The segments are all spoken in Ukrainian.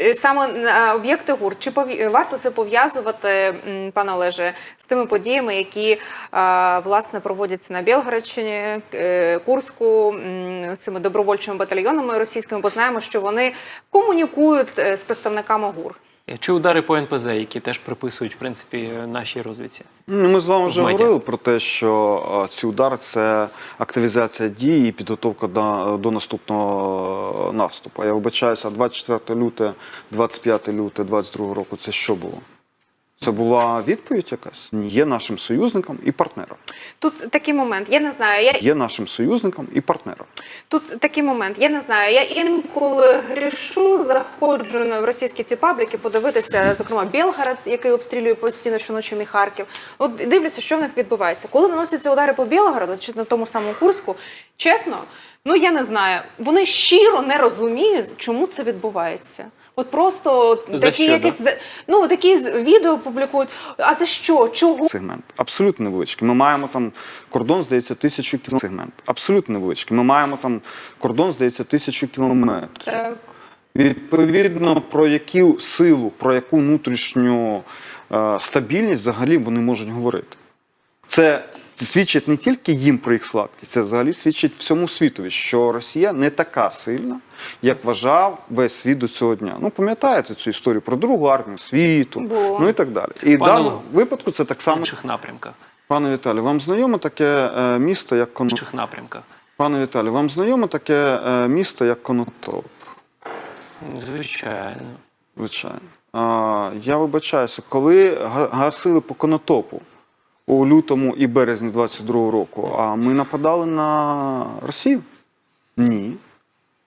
е, саме на об'єкти ГУР, чи пові- варто це пов'язувати, пане Олеже, з тими подіями, які власне проводяться на Білгородщині, е, Курську, цими добровольчими батальйонами російськими, бо знаємо, що вони комунікують е, з представниками ГУР. Чи удари по НПЗ, які теж приписують в принципі нашій розвідці? Ну, Ми з вами вже говорили про те, що е, ці удари це активізація дій і підготовка до, до наступного е, наступу. Я вибачаюся, 24 люте, 25 люте, 22 року це що було? Це була відповідь якась? Є нашим союзником і партнером. Тут такий момент. Я не знаю. Я Є нашим союзником і партнером. Тут такий момент, я не знаю. Я інколи грішу, заходжу в російські ці пабліки, подивитися, зокрема, Білгород, який обстрілює постійно щоночі мій Харків. От дивлюся, що в них відбувається. Коли наносяться удари по Білгороду чи на тому самому Курську, чесно, ну я не знаю. Вони щиро не розуміють, чому це відбувається. От просто от За такі що, якісь ну такі відео публікують. А за що? Чого? Сегмент абсолютно невеличкий. Ми маємо там кордон, здається, тисячу кілометрів. Сегмент абсолютно невеличкий. Ми маємо там кордон, здається, тисячу кілометрів. Так. Відповідно, про яку силу, про яку внутрішню е, стабільність взагалі вони можуть говорити. Це свідчить не тільки їм про їх слабкість, це взагалі свідчить всьому світові, що Росія не така сильна, як вважав весь світ до цього дня. Ну, пам'ятаєте цю історію про другу армію світу, Було. ну і так далі. І в даному випадку це так В само. інших напрямках. Пане Віталію, вам знайоме таке е, місто, як В Конотоп? інших напрямках. Пане Віталію, вам знайоме таке е, місто, як Конотоп? Звичайно. Звичайно. А, я вибачаюся, коли га- гасили по конотопу у лютому і березні 22-го року, а ми нападали на Росію? Ні.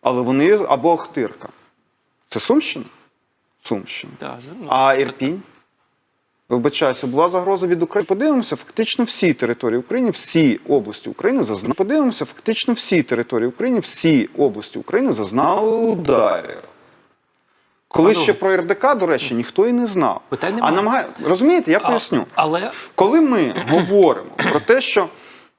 Але вони або Охтирка. Це Сумщина? Сумщина. Да, ну, А Ірпінь? Вибачаюся, була загроза від України. Подивимося, фактично всі території України, всі області України зазнали. Подивимося, фактично всі території України, всі області України зазнали ударів. Коли ще про РДК, до речі, ніхто і не знав. Питань а намагає... Розумієте, я А- поясню. Але Коли ми говоримо про те, що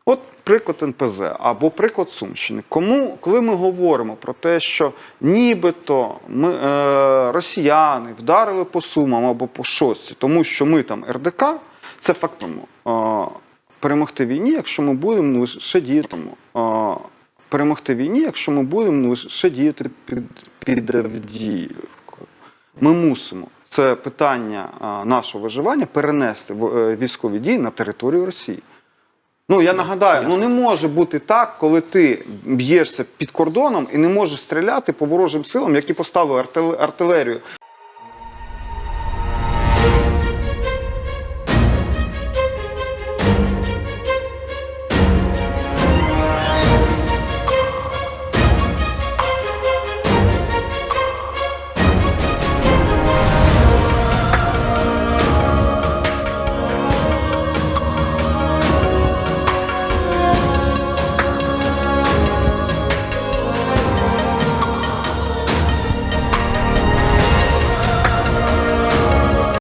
от приклад НПЗ або приклад Сумщини, кому, коли ми говоримо про те, що нібито ми, е, росіяни вдарили по Сумам або по Шостці, тому що ми там РДК, це фактом е, перемогти війні, якщо ми будемо лише діяти. Е, перемогти війні, якщо ми будемо лише діяти під, під Авдіївкою. Ми мусимо це питання нашого виживання перенести в е, військові дії на територію Росії. Ну я нагадаю, ну не може бути так, коли ти б'єшся під кордоном і не можеш стріляти по ворожим силам, які поставили артил- артилерію